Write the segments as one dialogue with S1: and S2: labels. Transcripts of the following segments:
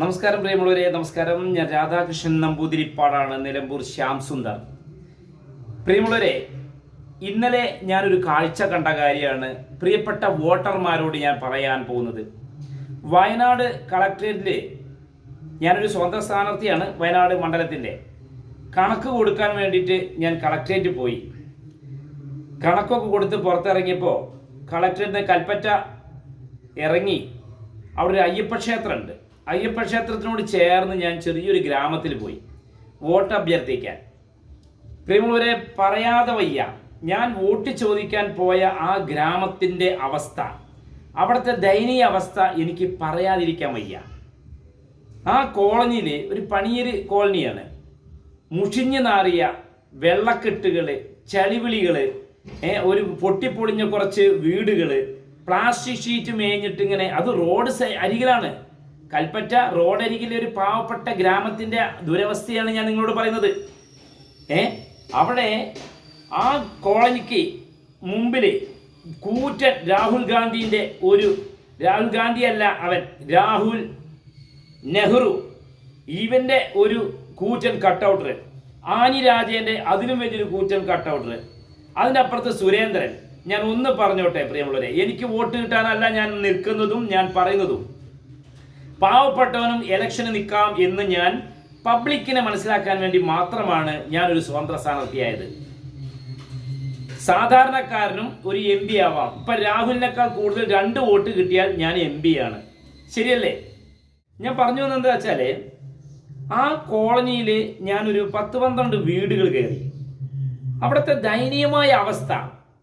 S1: നമസ്കാരം പ്രിയമുള്ളവരെ നമസ്കാരം. ഞാൻ രാധാകൃഷ്ണൻ നമ്പൂതിരിപ്പാടാണ് നിലമ്പൂർ ശ്യാം സുന്ദർ. പ്രിയമുള്ളവരെ ഇന്നലെ ഞാനൊരു കാഴ്ച കണ്ട കാര്യമാണ് പ്രിയപ്പെട്ട വോട്ടർമാരോട് ഞാൻ പറയാൻ പോകുന്നത്. വയനാട് കളക്ടറേറ്റിൽ ഞാനൊരു സ്വന്തം സ്ഥാനാർത്ഥിയാണ് വയനാട് മണ്ഡലത്തിന്റെ. കണക്ക് കൊടുക്കാൻ വേണ്ടിയിട്ട് ഞാൻ കളക്ടറേറ്റ് പോയി. കണക്കൊക്കെ കൊടുത്ത് പുറത്തിറങ്ങിയപ്പോൾ കളക്ടറിന്റെ കൽപ്പറ്റ ഇറങ്ങി. അവിടെ ഒരു അയ്യപ്പ ക്ഷേത്രമുണ്ട്. അയ്യപ്പ ക്ഷേത്രത്തിനോട് ചേർന്ന് ഞാൻ ചെറിയൊരു ഗ്രാമത്തിൽ പോയി. വോട്ട് അഭ്യർത്ഥിക്കാൻ. പ്രിയമുള്ളവരെ പറയാതെ വയ്യ. ഞാൻ വോട്ട് ചോദിക്കാൻ പോയ ആ ഗ്രാമത്തിന്റെ അവസ്ഥ. അവിടുത്തെ ദയനീയ അവസ്ഥ എനിക്ക് പറയാതിരിക്കാൻ വയ്യ. ആ കോളനിയിൽ ഒരു പണിയര് കോളനിയാണ്. മുഷിഞ്ഞു നാറിയ വെള്ളക്കെട്ടുകൾ ചളിവിളികൾ ഒരു പൊട്ടിപ്പൊളിഞ്ഞ കുറച്ച് വീടുകൾ പ്ലാസ്റ്റിക് ഷീറ്റ് മേഞ്ഞിട്ട് ഇങ്ങനെ അത് റോഡ് അരികിലാണ്. കൽപ്പറ്റ റോഡരികിലെ ഒരു പാവപ്പെട്ട ഗ്രാമത്തിന്റെ ദുരവസ്ഥയാണ് ഞാൻ നിങ്ങളോട് പറയുന്നത്. ഏ? അവിടെ ആ കോളനിക്ക് മുമ്പിൽ കൂറ്റൻ രാഹുൽ ഗാന്ധിന്റെ ഒരു രാഹുൽ ഗാന്ധി അല്ല അവൻ രാഹുൽ നെഹ്റു. ഇവന്റെ ഒരു കൂറ്റൻ കട്ടൗട്ടർ ആനി രാജേന്റെ അതിലും വലിയൊരു കൂറ്റൻ കട്ടൗട്ടർ അതിന്റെ അപ്പുറത്ത് സുരേന്ദ്രൻ. ഞാൻ ഒന്ന് പറഞ്ഞോട്ടെ പ്രിയമുള്ളവരെ എനിക്ക് വോട്ട് കിട്ടാനല്ല ഞാൻ നിൽക്കുന്നതും ഞാൻ പറയുന്നതും. പാവപ്പെട്ടവനും ഇലക്ഷന് നിൽക്കാം എന്ന് ഞാൻ പബ്ലിക്കിനെ മനസ്സിലാക്കാൻ വേണ്ടി മാത്രമാണ് ഞാൻ ഒരു സ്വതന്ത്ര സ്ഥാനാർത്ഥിയായത്. സാധാരണക്കാരനും ഒരു എം പി ആവാം. ഇപ്പൊ രാഹുലിനേക്കാൾ കൂടുതൽ രണ്ട് വോട്ട് കിട്ടിയാൽ ഞാൻ എം പി ആണ്. ശരിയല്ലേ? ഞാൻ പറഞ്ഞു വന്നത് എന്താ വെച്ചാൽ ആ കോളനിയിൽ ഞാനൊരു പത്ത് പന്ത്രണ്ട് വീടുകൾ കയറി. അവിടുത്തെ ദയനീയമായ അവസ്ഥ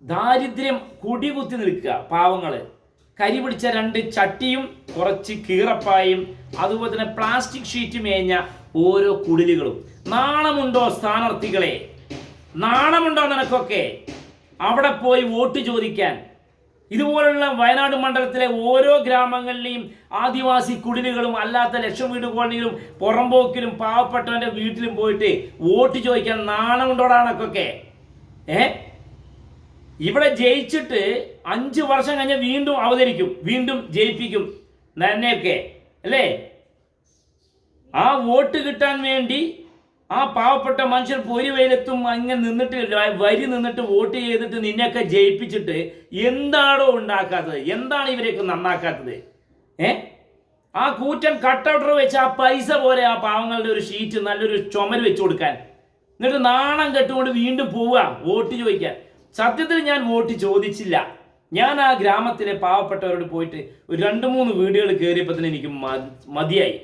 S1: ദാരിദ്ര്യം കുടികുത്തി നിൽക്കുക പാവങ്ങൾ. കരി പിടിച്ച രണ്ട് ചട്ടിയും കുറച്ച് കീറപ്പായും അതുപോലെ തന്നെ പ്ലാസ്റ്റിക് ഷീറ്റ് മേഞ്ഞ ഓരോ കുടിലുകളും. നാണമുണ്ടോ സ്ഥാനാർത്ഥികളെ? നാണമുണ്ടോ നിനക്കൊക്കെ? അവിടെ പോയി വോട്ട് ചോദിക്കാൻ. ഇതുപോലുള്ള വയനാട് മണ്ഡലത്തിലെ ഓരോ ഗ്രാമങ്ങളിലെയും ആദിവാസി കുടിലുകളും അല്ലാത്ത ലക്ഷം വീട് കോളനിയിലും പുറമ്പോക്കിലും പാവപ്പെട്ടവന്റെ വീട്ടിലും പോയിട്ട് വോട്ട് ചോദിക്കാൻ നാണമുണ്ടോടാണൊക്കെ ഏഹ് ഇവിടെ ജയിച്ചിട്ട് അഞ്ച് വർഷം കഴിഞ്ഞ് വീണ്ടും അവതരിക്കും വീണ്ടും ജയിപ്പിക്കും. നന്നെയൊക്കെ അല്ലേ? ആ വോട്ട് കിട്ടാൻ വേണ്ടി ആ പാവപ്പെട്ട മനുഷ്യർ പൊരി വെയിലത്തും അങ്ങനെ നിന്നിട്ട് വരി നിന്നിട്ട് വോട്ട് ചെയ്തിട്ട് നിന്നെയൊക്കെ ജയിപ്പിച്ചിട്ട് എന്താണോ ഉണ്ടാക്കാത്തത്? എന്താണ് ഇവരെയൊക്കെ നന്നാക്കാത്തത്? ഏ? ആ കൂറ്റൻ കട്ടൗട്ടർ വെച്ച് ആ പൈസ പോലെ ആ പാവങ്ങളുടെ ഒരു ഷീറ്റ് നല്ലൊരു ചുമര് വെച്ച് കൊടുക്കാൻ. എന്നിട്ട് നാണം കെട്ടുകൊണ്ട് വീണ്ടും പോവുക വോട്ട് ചോദിക്കാൻ. സത്യത്തിൽ ഞാൻ വോട്ട് ചോദിച്ചില്ല. ഞാൻ ആ ഗ്രാമത്തിലെ പാവപ്പെട്ടവരോട് പോയിട്ട് ഒരു രണ്ട് മൂന്ന് വീടുകൾ കയറിയപ്പോൾ തന്നെ എനിക്ക് മതിയായി.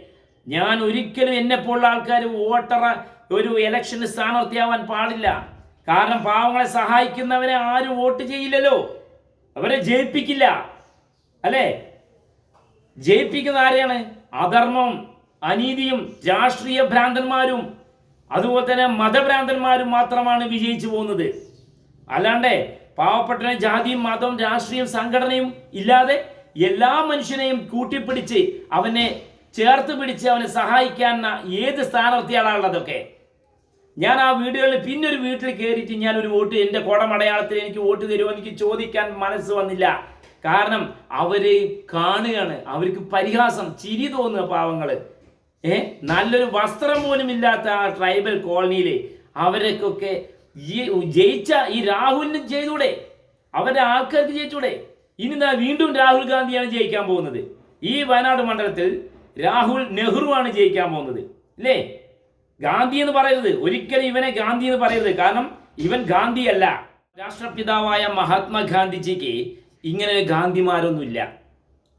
S1: ഞാൻ ഒരിക്കലും എന്നെ പോലുള്ള ആൾക്കാർ വോട്ടറ ഒരു ഇലക്ഷന് സ്ഥാനാർത്ഥിയാവാൻ പാടില്ല. കാരണം പാവങ്ങളെ സഹായിക്കുന്നവരെ ആരും വോട്ട് ചെയ്യില്ലല്ലോ. അവരെ ജയിപ്പിക്കില്ല. അല്ലേ? ജയിപ്പിക്കുന്ന ആരെയാണ്? അധർമ്മം അനീതിയും രാഷ്ട്രീയ ഭ്രാന്തന്മാരും അതുപോലെ തന്നെ മതഭ്രാന്തന്മാരും മാത്രമാണ് വിജയിച്ചു പോകുന്നത്. അല്ലാണ്ട് പാവപ്പെട്ടനെ ജാതിയും മതവും രാഷ്ട്രീയം സംഘടനയും ഇല്ലാതെ എല്ലാ മനുഷ്യനെയും കൂട്ടിപ്പിടിച്ച് അവനെ ചേർത്ത് പിടിച്ച് അവനെ സഹായിക്കാൻ ഏത് സ്ഥാനാർത്ഥിയാണുള്ളതൊക്കെ. ഞാൻ ആ വീടുകളിൽ പിന്നെ ഒരു വീട്ടിൽ കയറിയിട്ട് ഞാൻ ഒരു വോട്ട് എന്റെ കുടമടയാളത്തിൽ എനിക്ക് വോട്ട് തരുമോ എനിക്ക് ചോദിക്കാൻ മനസ്സ് വന്നില്ല. കാരണം അവർ കാണുകയാണ്. അവർക്ക് പരിഹാസം ചിരി തോന്നുക പാവങ്ങൾ. ഏ? നല്ലൊരു വസ്ത്രം പോലും ഇല്ലാത്ത ആ ട്രൈബൽ കോളനിയിൽ അവരൊക്കെ ജയിച്ച ഈ രാഹുലിന് ചെയ്തൂടെ? അവരുടെ ആൾക്കാർക്ക് ജയിച്ചൂടെ? ഇനി വീണ്ടും രാഹുൽ ഗാന്ധിയാണ് ജയിക്കാൻ പോകുന്നത്. ഈ വയനാട് മണ്ഡലത്തിൽ രാഹുൽ നെഹ്റു ആണ് ജയിക്കാൻ പോകുന്നത്. അല്ലേ ഗാന്ധി എന്ന് പറയരുത്. ഒരിക്കലും ഇവനെ ഗാന്ധി എന്ന് പറയരുത്. കാരണം ഇവൻ ഗാന്ധിയല്ല. രാഷ്ട്രപിതാവായ മഹാത്മാഗാന്ധിജിക്ക് ഇങ്ങനെ ഗാന്ധിമാരൊന്നുമില്ല.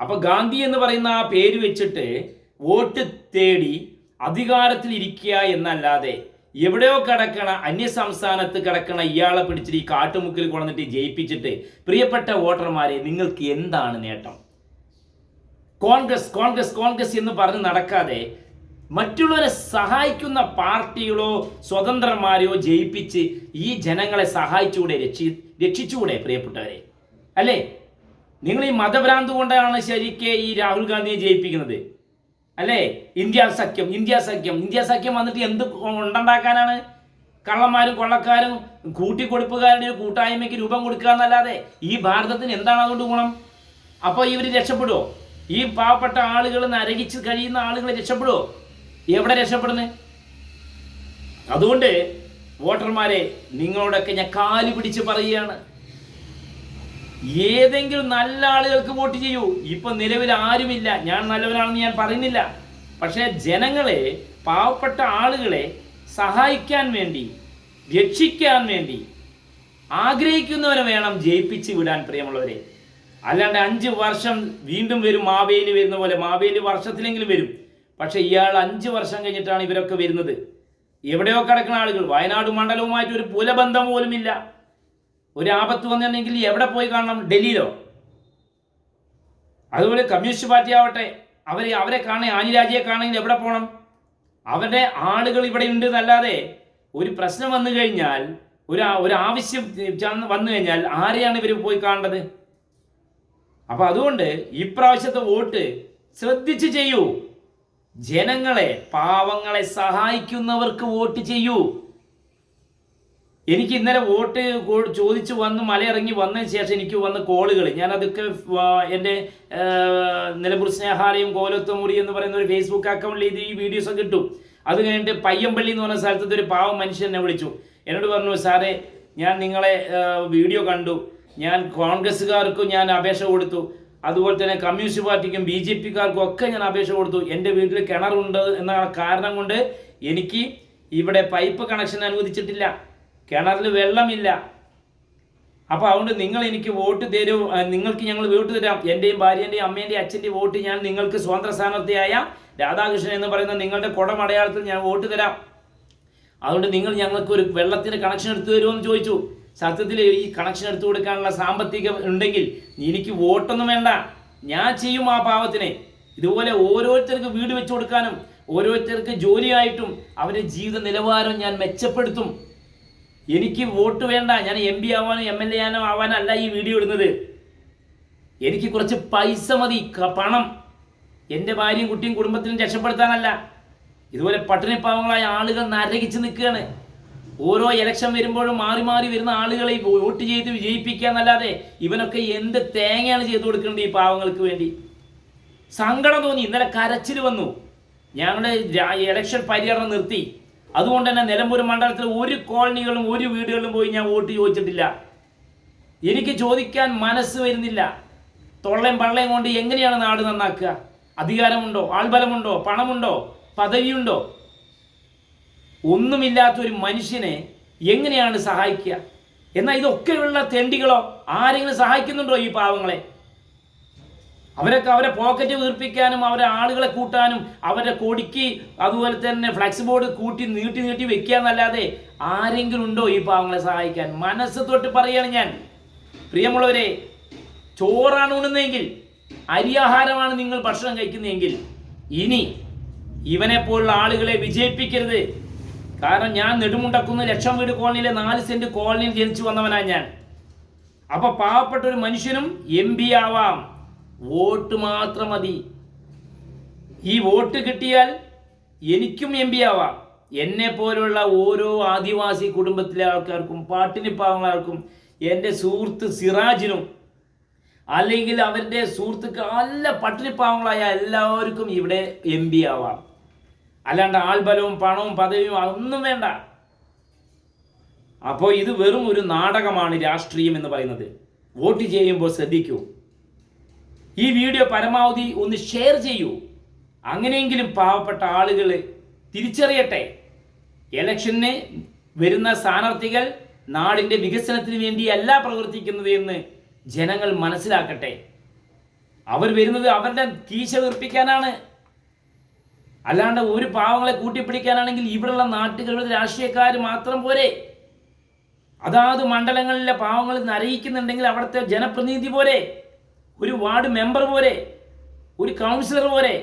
S1: അപ്പൊ ഗാന്ധി എന്ന് പറയുന്ന ആ പേര് വെച്ചിട്ട് വോട്ട് തേടി അധികാരത്തിൽ ഇരിക്കുക എന്നല്ലാതെ എവിടെയോ കിടക്കണ അന്യ സംസ്ഥാനത്ത് കിടക്കണ ഇയാളെ പിടിച്ചിട്ട് ഈ കാട്ടുമുക്കിൽ കൊണ്ടുവന്നിട്ട് ജയിപ്പിച്ചിട്ട് പ്രിയപ്പെട്ട വോട്ടർമാരെ നിങ്ങൾക്ക് എന്താണ് നേട്ടം? കോൺഗ്രസ് കോൺഗ്രസ് കോൺഗ്രസ് എന്ന് പറഞ്ഞ് നടക്കാതെ മറ്റുള്ളവരെ സഹായിക്കുന്ന പാർട്ടികളോ സ്വതന്ത്രന്മാരെയോ ജയിപ്പിച്ച് ഈ ജനങ്ങളെ സഹായിച്ചുകൂടെ രക്ഷി രക്ഷിച്ചുകൂടെ പ്രിയപ്പെട്ടവരെ? അല്ലേ? നിങ്ങൾ ഈ മതഭ്രാന്ത് കൊണ്ടാണ് ശരിക്കേ ഈ രാഹുൽ ഗാന്ധിയെ ജയിപ്പിക്കുന്നത്. അല്ലേ? ഇന്ത്യ സഖ്യം ഇന്ത്യ സഖ്യം. ഇന്ത്യ സഖ്യം വന്നിട്ട് എന്ത് ഉണ്ടാക്കാനാണ് കള്ളന്മാരും കൊള്ളക്കാരും കൂട്ടിക്കൊടുപ്പുകാരുടെ ഒരു കൂട്ടായ്മയ്ക്ക് രൂപം കൊടുക്കുക എന്നല്ലാതെ ഈ ഭാരതത്തിന് എന്താണ് അതുകൊണ്ട് ഗുണം? അപ്പോൾ ഇവർ രക്ഷപ്പെടുമോ ഈ പാവപ്പെട്ട ആളുകൾ നരകിച്ച് കഴിയുന്ന ആളുകൾ രക്ഷപ്പെടുമോ എവിടെ രക്ഷപ്പെടുന്നത് അതുകൊണ്ട് വോട്ടർമാരെ നിങ്ങളോടൊക്കെ ഞാൻ കാൽ പിടിച്ച് പറയുകയാണ്. ഏതെങ്കിലും നല്ല ആളുകൾക്ക് വോട്ട് ചെയ്യൂ. ഇപ്പൊ നിലവിൽ ആരുമില്ല. ഞാൻ നല്ലവനാണെന്ന് ഞാൻ പറയുന്നില്ല. പക്ഷേ ജനങ്ങളെ പാവപ്പെട്ട ആളുകളെ സഹായിക്കാൻ വേണ്ടി രക്ഷിക്കാൻ വേണ്ടി ആഗ്രഹിക്കുന്നവരെ വേണം ജയിപ്പിച്ച് വിടാൻ പ്രിയമുള്ളവരെ. അല്ലാണ്ട് അഞ്ച് വർഷം വീണ്ടും വരും മാവേലി വരുന്ന പോലെ. മാവേലി വർഷത്തിലെങ്കിലും വരും. പക്ഷേ ഇയാൾ അഞ്ച് വർഷം കഴിഞ്ഞിട്ടാണ് ഇവരൊക്കെ വരുന്നത്. എവിടെയോ കിടക്കുന്ന ആളുകൾ. വയനാട് മണ്ഡലവുമായിട്ട് ഒരു പുലബന്ധം പോലുമില്ല. ഒരു ആപത്ത് വന്നിട്ടുണ്ടെങ്കിൽ എവിടെ പോയി കാണണം? ഡൽഹിയിലോ? അതുപോലെ കമ്മ്യൂണിസ്റ്റ് പാർട്ടി ആവട്ടെ അവരെ അവരെ കാണാൻ ആനിരാജയെ കാണണമെങ്കിൽ എവിടെ പോകണം അവരുടെ ആളുകൾ ഇവിടെ ഉണ്ട് എന്നല്ലാതെ ഒരു പ്രശ്നം വന്നു കഴിഞ്ഞാൽ ഒരു ഒരു ആവശ്യം വന്നു കഴിഞ്ഞാൽ ആരെയാണ് ഇവർ പോയി കാണേണ്ടത്? അപ്പൊ അതുകൊണ്ട് ഇപ്രാവശ്യത്തെ വോട്ട് ശ്രദ്ധിച്ച് ചെയ്യൂ. ജനങ്ങളെ പാവങ്ങളെ സഹായിക്കുന്നവർക്ക് വോട്ട് ചെയ്യൂ. എനിക്ക് ഇന്നലെ വോട്ട് ചോദിച്ചു വന്ന് മലയിറങ്ങി വന്നതിന് ശേഷം എനിക്ക് വന്ന കോളുകൾ ഞാൻ അതൊക്കെ എന്റെ നിലമ്പൂർ സ്നേഹാലയം കോലത്തമുറി എന്ന് പറയുന്ന ഒരു ഫേസ്ബുക്ക് അക്കൗണ്ടിൽ ഇത് ഈ വീഡിയോസ് ഒക്കെ കിട്ടും അത് കഴിഞ്ഞിട്ട് പയ്യമ്പള്ളി എന്ന് പറഞ്ഞ സ്ഥലത്ത് ഒരു പാവം മനുഷ്യൻ എന്നെ വിളിച്ചു. എന്നോട് പറഞ്ഞു സാറേ ഞാൻ നിങ്ങളെ വീഡിയോ കണ്ടു. ഞാൻ കോൺഗ്രസ്സുകാർക്കും ഞാൻ അപേക്ഷ കൊടുത്തു. അതുപോലെ തന്നെ കമ്മ്യൂണിസ്റ്റ് പാർട്ടിക്കും ബി ജെ പിക്കാർക്കും ഒക്കെ ഞാൻ അപേക്ഷ കൊടുത്തു. എന്റെ വീട്ടിൽ കിണറുണ്ട് എന്ന കാരണം കൊണ്ട് എനിക്ക് ഇവിടെ പൈപ്പ് കണക്ഷൻ അനുവദിച്ചിട്ടില്ല. കിണറിൽ വെള്ളമില്ല. അപ്പോൾ അതുകൊണ്ട് നിങ്ങൾ എനിക്ക് വോട്ട് തരൂ നിങ്ങൾക്ക് ഞങ്ങൾ വോട്ട് തരാം. എന്റെയും ഭാര്യന്റെയും അമ്മേന്റെയും അച്ഛന്റെയും വോട്ട് ഞാൻ നിങ്ങൾക്ക് സ്വതന്ത്ര സ്ഥാനാർത്ഥിയായ രാധാകൃഷ്ണൻ എന്ന് പറയുന്ന നിങ്ങളുടെ കുടമടയാളത്തിൽ ഞാൻ വോട്ട് തരാം. അതുകൊണ്ട് നിങ്ങൾ ഞങ്ങൾക്ക് ഒരു വെള്ളത്തിന് കണക്ഷൻ എടുത്തു തരുമോ എന്ന് ചോദിച്ചു. സത്യത്തിൽ ഈ കണക്ഷൻ എടുത്തു കൊടുക്കാനുള്ള സാമ്പത്തികം ഉണ്ടെങ്കിൽ എനിക്ക് വോട്ടൊന്നും വേണ്ട. ഞാൻ ചെയ്യും ആ പാവത്തിനെ. ഇതുപോലെ ഓരോരുത്തർക്ക് വീട് വെച്ചു കൊടുക്കാനും ഓരോരുത്തർക്ക് ജോലിയായിട്ടും അവരുടെ ജീവിത നിലവാരം ഞാൻ മെച്ചപ്പെടുത്തും. എനിക്ക് വോട്ട് വേണ്ട. ഞാൻ എം പി ആവാനോ എം എൽ എ ആനോ ആവാനല്ല ഈ വീഡിയോ ഇടുന്നത്. എനിക്ക് കുറച്ച് പൈസ മതി പണം. എന്റെ ഭാര്യയും കുട്ടിയും കുടുംബത്തിനും രക്ഷപ്പെടുത്താനല്ല. ഇതുപോലെ പട്ടിണിപ്പാവങ്ങളായ ആളുകൾ നരകിച്ച് നിൽക്കുകയാണ്. ഓരോ ഇലക്ഷൻ വരുമ്പോഴും മാറി മാറി വരുന്ന ആളുകളെ വോട്ട് ചെയ്ത് വിജയിപ്പിക്കുക എന്നല്ലാതെ ഇവനൊക്കെ എന്ത് തേങ്ങയാണ് ചെയ്തു കൊടുക്കേണ്ടത് ഈ പാവങ്ങൾക്ക് വേണ്ടി? സങ്കടം തോന്നി. ഇന്നലെ കരച്ചിൽ വന്നു. ഞങ്ങളുടെ ഇലക്ഷൻ പര്യടനം നിർത്തി. അതുകൊണ്ട് തന്നെ നിലമ്പൂർ മണ്ഡലത്തിൽ ഒരു കോളനികളും ഒരു വീടുകളിലും പോയി ഞാൻ വോട്ട് ചോദിച്ചിട്ടില്ല. എനിക്ക് ചോദിക്കാൻ മനസ്സ് വരുന്നില്ല. തൊള്ളയും പള്ളയും കൊണ്ട് എങ്ങനെയാണ് നാട് നന്നാക്കുക? അധികാരമുണ്ടോ? ആൾബലമുണ്ടോ? പണമുണ്ടോ? പദവിയുണ്ടോ? ഒന്നുമില്ലാത്ത ഒരു മനുഷ്യനെ എങ്ങനെയാണ് സഹായിക്കുക? എന്നാൽ ഇതൊക്കെയുള്ള തെണ്ടികളോ ആരെങ്കിലും സഹായിക്കുന്നുണ്ടോ ഈ പാവങ്ങളെ? അവരൊക്കെ അവരെ പോക്കറ്റ് വീർപ്പിക്കാനും അവരെ ആളുകളെ കൂട്ടാനും അവരുടെ കൊടിക്ക് അതുപോലെ തന്നെ ഫ്ലക്സ് ബോർഡ് കൂട്ടി നീട്ടി നീട്ടി വെക്കുക എന്നല്ലാതെ ആരെങ്കിലും ഉണ്ടോ ഈ പാവങ്ങളെ സഹായിക്കാൻ? മനസ്സ് തൊട്ട് പറയുകയാണ് ഞാൻ. പ്രിയമുള്ളവരെ ചോറാണ് ഉണ്ണുന്നതെങ്കിൽ അരിയാഹാരമാണ് നിങ്ങൾ ഭക്ഷണം കഴിക്കുന്നതെങ്കിൽ ഇനി ഇവനെ പോലുള്ള ആളുകളെ വിജയിപ്പിക്കരുത്. കാരണം ഞാൻ നെടുമുണ്ടക്കുന്ന ലക്ഷം വീട് കോളനിയിലെ നാല് സെന്റ് കോളനിയിൽ ജനിച്ചു വന്നവനാണ് ഞാൻ. അപ്പൊ പാവപ്പെട്ട ഒരു മനുഷ്യനും എം പി ആവാം. വോട്ട് മാത്രം മതി. ഈ വോട്ട് കിട്ടിയാൽ എനിക്കും എം പി ആവാം. എന്നെ പോലുള്ള ഓരോ ആദിവാസി കുടുംബത്തിലെ ആൾക്കാർക്കും പാട്ടിനി പാവങ്ങളാർക്കും എന്റെ സുഹൃത്ത് സിറാജിനും അല്ലെങ്കിൽ അവരുടെ സുഹൃത്തുക്കൾ നല്ല പട്ടിണിപ്പാവങ്ങളായ എല്ലാവർക്കും ഇവിടെ എം പി ആവാം. അല്ലാണ്ട് ആൾബലവും പണവും പദവിയും ഒന്നും വേണ്ട. അപ്പോൾ ഇത് വെറും ഒരു നാടകമാണ് രാഷ്ട്രീയം എന്ന് പറയുന്നത്. വോട്ട് ചെയ്യുമ്പോൾ ശ്രദ്ധിക്കൂ. ഈ വീഡിയോ പരമാവധി ഒന്ന് ഷെയർ ചെയ്യൂ. അങ്ങനെയെങ്കിലും പാവപ്പെട്ട ആളുകൾ തിരിച്ചറിയട്ടെ. ഇലക്ഷന് വരുന്ന സ്ഥാനാർത്ഥികൾ നാടിന്റെ വികസനത്തിന് വേണ്ടിയല്ല പ്രവർത്തിക്കുന്നത് എന്ന് ജനങ്ങൾ മനസ്സിലാക്കട്ടെ. അവർ വരുന്നത് അവരുടെ കീശ വീർപ്പിക്കാനാണ്. അല്ലാണ്ട് ഒരു പാവങ്ങളെ കൂട്ടിപ്പിടിക്കാനാണെങ്കിൽ ഇവിടെയുള്ള നാട്ടുകാരുടെ രാഷ്ട്രീയക്കാർ മാത്രം പോരെ. അതാത് മണ്ഡലങ്ങളിലെ പാവങ്ങൾ നരയിക്കുന്നുണ്ടെങ്കിൽ അവിടുത്തെ ജനപ്രതിനിധി പോരെ. ഒരു വാർഡ് മെമ്പർ പോലെ ഒരു കൗൺസിലർ പോലെ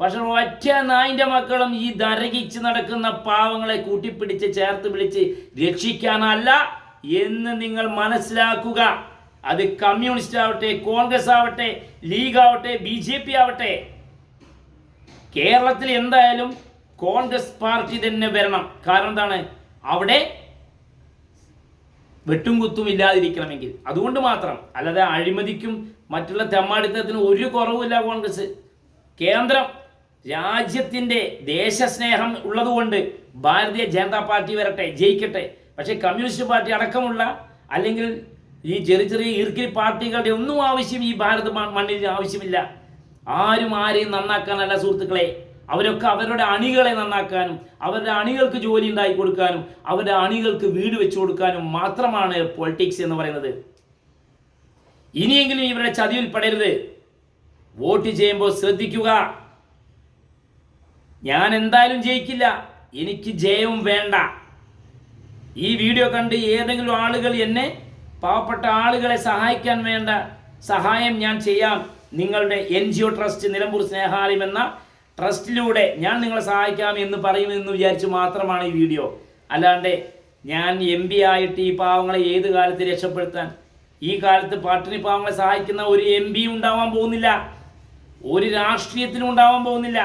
S1: പക്ഷെ ഒറ്റ നായിന്റെ മക്കളും ഈ ദരകിച്ച് നടക്കുന്ന പാവങ്ങളെ കൂട്ടിപ്പിടിച്ച് ചേർത്ത് പിടിച്ച് രക്ഷിക്കാനല്ല എന്ന് നിങ്ങൾ മനസ്സിലാക്കുക. അത് കമ്മ്യൂണിസ്റ്റ് ആവട്ടെ കോൺഗ്രസ് ആവട്ടെ ലീഗ് ആവട്ടെ ബി ജെ പി ആവട്ടെ. കേരളത്തിൽ എന്തായാലും കോൺഗ്രസ് പാർട്ടി തന്നെ വരണം. കാരണം എന്താണ്? അവിടെ വെട്ടും കുത്തും ഇല്ലാതിരിക്കണമെങ്കിൽ. അതുകൊണ്ട് മാത്രം. അല്ലാതെ അഴിമതിക്കും മറ്റുള്ള തെമ്മാടിത്തത്തിന് ഒരു കുറവുമില്ല കോൺഗ്രസ്. കേന്ദ്രം രാജ്യത്തിന്റെ ദേശസ്നേഹം ഉള്ളതുകൊണ്ട് ഭാരതീയ ജനതാ പാർട്ടി വരട്ടെ ജയിക്കട്ടെ. പക്ഷേ കമ്മ്യൂണിസ്റ്റ് പാർട്ടി അടക്കമുള്ള അല്ലെങ്കിൽ ഈ ചെറിയ ചെറിയ ഈർക്കിൽ പാർട്ടികളുടെ ഒന്നും ആവശ്യം ഈ ഭാരത മണ്ണിൽ ആവശ്യമില്ല. ആരും ആരെയും നന്നാക്കാനല്ല സുഹൃത്തുക്കളെ. അവരൊക്കെ അവരുടെ അണികളെ നന്നാക്കാനും അവരുടെ അണികൾക്ക് ജോലി ഉണ്ടാക്കി കൊടുക്കാനും അവരുടെ അണികൾക്ക് വീട് വെച്ചു കൊടുക്കാനും മാത്രമാണ് പൊളിറ്റിക്സ് എന്ന് പറയുന്നത്. ഇനിയെങ്കിലും ഇവരുടെ ചതിയിൽ പെടരുത് വോട്ട് ചെയ്യുമ്പോൾ ശ്രദ്ധിക്കുക. ഞാൻ എന്തായാലും ജയിക്കില്ല. എനിക്ക് ജയവും വേണ്ട. ഈ വീഡിയോ കണ്ട് ഏതെങ്കിലും ആളുകൾ എന്നെ പാവപ്പെട്ട ആളുകളെ സഹായിക്കാൻ വേണ്ട സഹായം ഞാൻ ചെയ്യാം. നിങ്ങളുടെ N G O trust Nilambur Snehalayam എന്ന ട്രസ്റ്റിലൂടെ ഞാൻ നിങ്ങളെ സഹായിക്കാം എന്ന് പറയുമെന്ന് വിചാരിച്ച് മാത്രമാണ് ഈ വീഡിയോ. അല്ലാണ്ട് ഞാൻ എം ആയിട്ട് ഈ പാവങ്ങളെ ഏത് കാലത്ത് രക്ഷപ്പെടുത്താൻ ഈ കാലത്ത് പട്ടിണി പാവങ്ങളെ സഹായിക്കുന്ന ഒരു എം പി ഉണ്ടാവാൻ പോകുന്നില്ല. ഒരു രാഷ്ട്രീയത്തിനും ഉണ്ടാവാൻ പോകുന്നില്ല.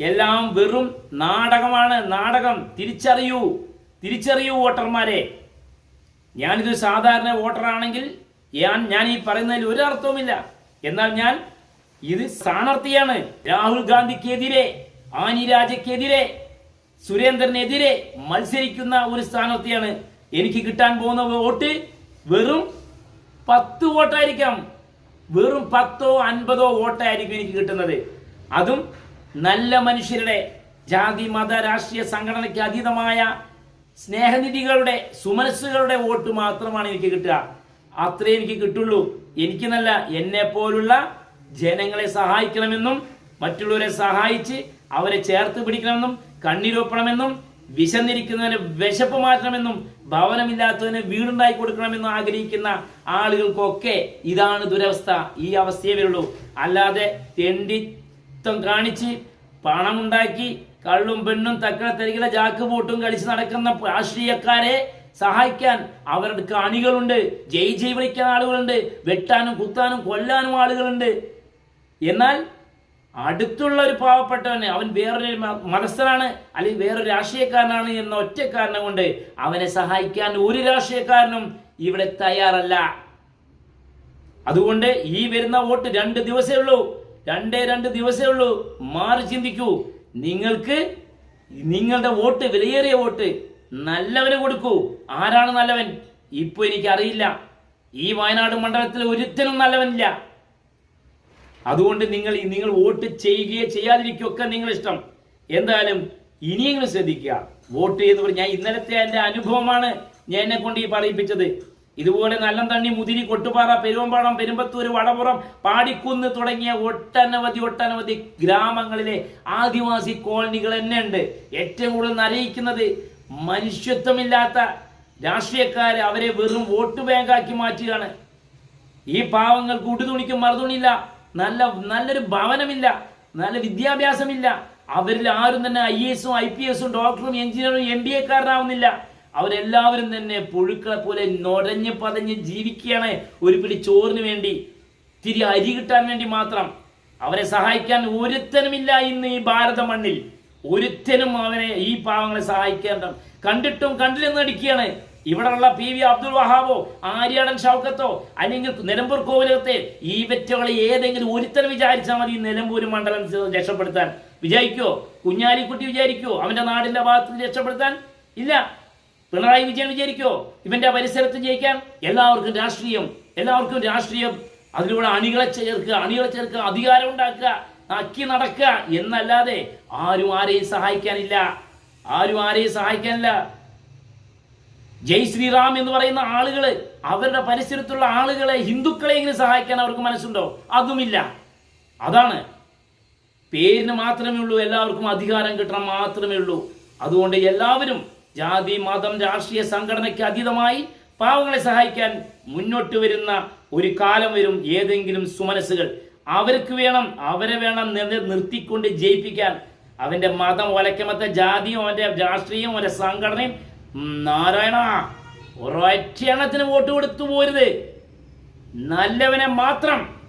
S1: എല്ലാം വെറും നാടകമാണ്. നാടകം. തിരിച്ചറിയൂ. തിരിച്ചറിയൂ വോട്ടർമാരെ. ഞാനിതൊരു സാധാരണ വോട്ടറാണെങ്കിൽ ഞാൻ ഞാൻ ഈ പറയുന്നതിൽ ഒരു അർത്ഥവുമില്ല. എന്നാൽ ഞാൻ ഇത് സ്ഥാനാർത്ഥിയാണ്. രാഹുൽ ഗാന്ധിക്കെതിരെ ആനി രാജയ്ക്കെതിരെ സുരേന്ദ്രനെതിരെ മത്സരിക്കുന്ന ഒരു സ്ഥാനാർത്ഥിയാണ്. എനിക്ക് കിട്ടാൻ പോകുന്ന വോട്ട് വെറും പത്ത് വോട്ടായിരിക്കാം. വെറും പത്തോ അൻപതോ വോട്ടായിരിക്കും എനിക്ക് കിട്ടുന്നത്. അതും നല്ല മനുഷ്യരുടെ ജാതി മത രാഷ്ട്രീയ സംഘടനയ്ക്ക് അതീതമായ സ്നേഹനിധികളുടെ സുമനസ്സുകളുടെ വോട്ട് മാത്രമാണ് എനിക്ക് കിട്ടുക. അത്രേ എനിക്ക് കിട്ടുള്ളൂ. എനിക്ക് നല്ല എന്നെ പോലുള്ള ജനങ്ങളെ സഹായിക്കണമെന്നും മറ്റുള്ളവരെ സഹായിച്ച് അവരെ ചേർത്ത് പിടിക്കണമെന്നും കണ്ണീരൊപ്പണമെന്നും വിശന്നിരിക്കുന്നതിന് വിശപ്പ് മാറ്റണമെന്നും ഭവനമില്ലാത്തതിന് വീടുണ്ടാക്കി കൊടുക്കണമെന്നും ആഗ്രഹിക്കുന്ന ആളുകൾക്കൊക്കെ ഇതാണ് ദുരവസ്ഥ. ഈ അവസ്ഥയേ വരുള്ളൂ. അല്ലാതെ തെണ്ടിത്തം കാണിച്ച് പണമുണ്ടാക്കി കള്ളും പെണ്ണും തക്കള തരികില ജാക്ക് ബോട്ടും കളിച്ച് നടക്കുന്ന രാഷ്ട്രീയക്കാരെ സഹായിക്കാൻ അവരുടെ അണികളുണ്ട്. ജയ് ജയ് വിളിക്കാൻ ആളുകളുണ്ട്. വെട്ടാനും കുത്താനും കൊല്ലാനും ആളുകളുണ്ട്. എന്നാൽ അടുത്തുള്ള ഒരു പാവപ്പെട്ടവനെ അവൻ വേറൊരു മനസ്സനാണ് അല്ലെങ്കിൽ വേറൊരു രാഷ്ട്രീയക്കാരനാണ് എന്ന ഒറ്റ കാരണം കൊണ്ട് അവനെ സഹായിക്കാൻ ഒരു രാഷ്ട്രീയക്കാരനും ഇവിടെ തയ്യാറല്ല. അതുകൊണ്ട് ഈ വരുന്ന വോട്ട് രണ്ട് ദിവസമേ ഉള്ളൂ. രണ്ടേ രണ്ട് ദിവസമേ ഉള്ളൂ. മാറി ചിന്തിക്കൂ. നിങ്ങൾക്ക് നിങ്ങളുടെ വോട്ട് വിലയേറിയ വോട്ട് നല്ലവന് കൊടുക്കൂ. ആരാണ് നല്ലവൻ? ഇപ്പൊ എനിക്കറിയില്ല. ഈ വയനാട് മണ്ഡലത്തിൽ ഒരുത്തനും നല്ലവനില്ല. അതുകൊണ്ട് നിങ്ങൾ നിങ്ങൾ വോട്ട് ചെയ്യുകയോ ചെയ്യാതിരിക്കുകയൊക്കെ നിങ്ങൾ ഇഷ്ടം എന്തായാലും ഇനിയെങ്കിലും ശ്രദ്ധിക്കുക. വോട്ട് ചെയ്തവർ ഞാൻ ഇന്നലത്തെ എന്റെ അനുഭവമാണ് ഞാൻ എന്നെ കൊണ്ട് ഈ പറയിപ്പിച്ചത്. ഇതുപോലെ നല്ലം തണ്ണി മുതിരി കൊട്ടുപാറ പെരുവമ്പാടം പെരുമ്പത്തൂർ വടപുറം പാടിക്കുന്ന് തുടങ്ങിയ ഒട്ടനവധി ഒട്ടനവധി ഗ്രാമങ്ങളിലെ ആദിവാസി കോളനികൾ തന്നെ ഉണ്ട് ഏറ്റവും കൂടുതൽ അറിയിക്കുന്നത് മനുഷ്യത്വമില്ലാത്ത രാഷ്ട്രീയക്കാർ അവരെ വെറും വോട്ട് ബാങ്കാക്കി മാറ്റുകയാണ്. ഈ പാവങ്ങൾക്ക് ഉടുതുണിക്കും മറുതുണിയില്ല. നല്ല നല്ലൊരു ഭവനമില്ല നല്ല വിദ്യാഭ്യാസമില്ല. അവരിൽ ആരും തന്നെ ഐ എസും ഐ പി എസും ഡോക്ടറും എഞ്ചിനീയറും എം ബി എക്കാരനാവുന്നില്ല അവരെല്ലാവരും തന്നെ പുഴുക്കളെ പോലെ നൊരഞ്ഞ് പതഞ്ഞ് ജീവിക്കുകയാണ് ഒരു പിടി ചോറിന് വേണ്ടി. തിരി അരി കിട്ടാൻ വേണ്ടി മാത്രം. അവരെ സഹായിക്കാൻ ഒരുത്തനുമില്ല ഇന്ന് ഈ ഭാരത മണ്ണിൽ ഒരുത്തനും അവനെ ഈ പാവങ്ങളെ സഹായിക്കാൻ കണ്ടിട്ടും കണ്ടില്ലെന്ന് അടിക്കുകയാണ് ഇവിടെയുള്ള പി വി അബ്ദുൽ വഹാബോ ആര്യാടൻ ഷൗക്കത്തോ അല്ലെങ്കിൽ നിലമ്പൂർ കോവിലത്തെ ഈ വെറ്റകളെ ഏതെങ്കിലും ഒരുത്തരം വിചാരിച്ചാൽ മതി നിലമ്പൂർ മണ്ഡലം രക്ഷപ്പെടുത്താൻ. വിചാരിക്കോ കുഞ്ഞാലിക്കുട്ടി വിചാരിക്കോ? അവന്റെ നാടിന്റെ ഭാഗത്ത് രക്ഷപ്പെടുത്താൻ? ഇല്ല. പിണറായി വിജയൻ വിചാരിക്കോ? ഇവന്റെ പരിസരത്ത് ജയിക്കാൻ? എല്ലാവർക്കും രാഷ്ട്രീയം. എല്ലാവർക്കും രാഷ്ട്രീയം. അതിലൂടെ അണികളെ ചേർക്കുക അണികളെ ചേർക്കുക അധികാരം ഉണ്ടാക്കുക അക്കി നടക്കുക എന്നല്ലാതെ ആരും ആരെയും സഹായിക്കാനില്ല. ആരും ആരെയും സഹായിക്കാനില്ല. ജയ് ശ്രീറാം എന്ന് പറയുന്ന ആളുകൾ അവരുടെ പരിസരത്തുള്ള ആളുകളെ ഹിന്ദുക്കളെ എങ്ങനെ സഹായിക്കാൻ അവർക്ക് മനസ്സുണ്ടോ? അതുമില്ല. അതാണ്. പേരിന് മാത്രമേ ഉള്ളൂ എല്ലാവർക്കും അധികാരം കിട്ടണം മാത്രമേ ഉള്ളൂ. അതുകൊണ്ട് എല്ലാവരും ജാതി മതം രാഷ്ട്രീയ സംഘടനയ്ക്ക് അതീതമായി പാവങ്ങളെ സഹായിക്കാൻ മുന്നോട്ട് വരുന്ന ഒരു കാലം വരും ഏതെങ്കിലും സുമനസ്സുകൾ. അവർക്ക് വേണം അവരെ വേണം നിർ- നിർത്തിക്കൊണ്ട് ജയിപ്പിക്കാൻ. അവന്റെ മതം ഒലക്കമത്തെ ജാതിയും അവന്റെ രാഷ്ട്രീയവും അവന്റെ സംഘടനയും നാരായണ ഒരൊറ്റ എണ്ണത്തിന് വോട്ട് കൊടുത്തു പോരുത്. നല്ലവനെ മാത്രം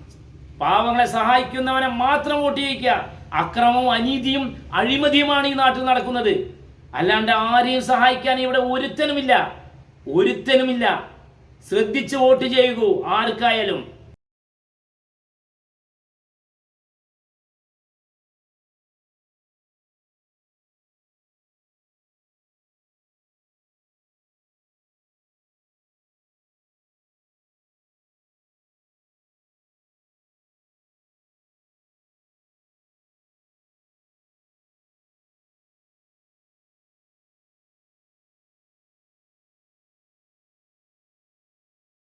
S1: പാവങ്ങളെ സഹായിക്കുന്നവനെ മാത്രം വോട്ട് ചെയ്യിക്കുക. അക്രമവും അനീതിയും അഴിമതിയുമാണ് ഈ നാട്ടിൽ നടക്കുന്നത്. അല്ലാണ്ട് ആരെയും സഹായിക്കാൻ ഇവിടെ ഒരുത്തനുമില്ല. ഒരുത്തനുമില്ല. ശ്രദ്ധിച്ച് വോട്ട് ചെയ്യുക ആർക്കായാലും.